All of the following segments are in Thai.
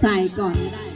ใส่ก่อนก็ได้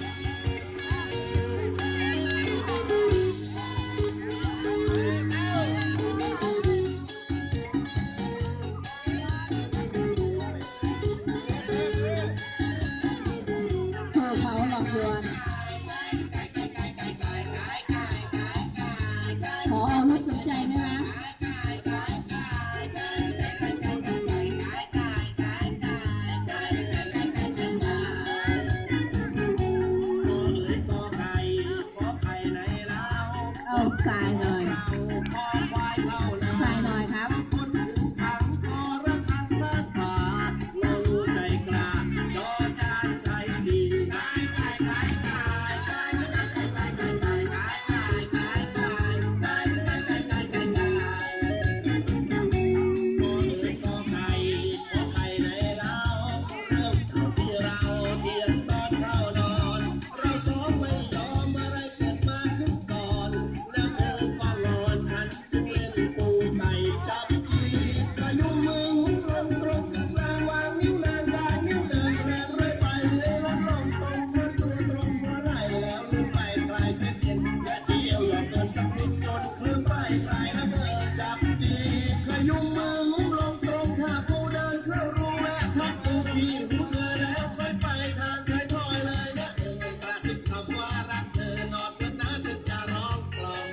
ยุงมืองุ้มลงตรงถ้าปูเดินเข้ารูแวะพักปูขี้หูเธอแล้วค่อยไปทางไทยทอยเลยนะเออกระซิบคำว่ารักเธอนอนเธอนะฉันจะร้องกลอง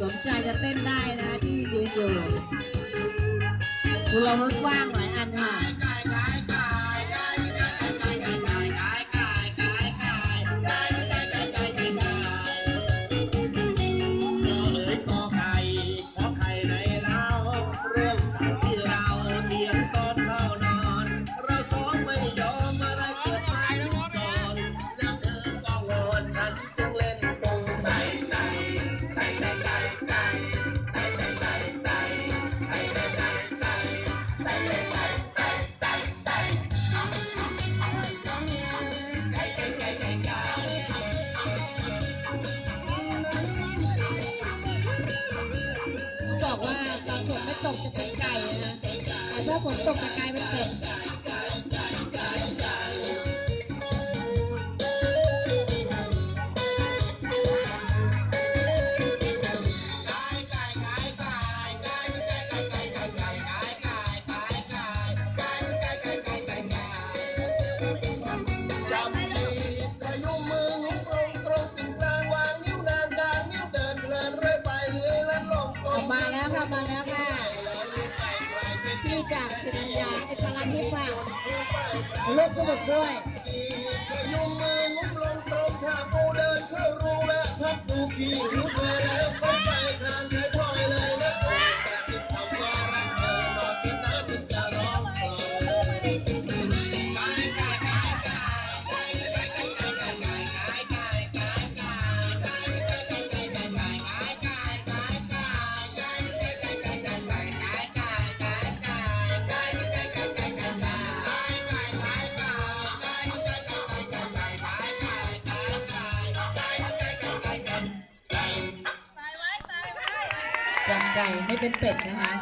สนใจจะเต้นได้นะที่ยืนอยู่เรารถว่างหลายอันค่ะ ตกจะเป็นไก่นะแต่ถ้าฝนตกจะกลายเป็นเป็ดมาแล้วค่ะมาแล้ว Look to the front. จำไก่ไม่เป็นเป็ดนะคะ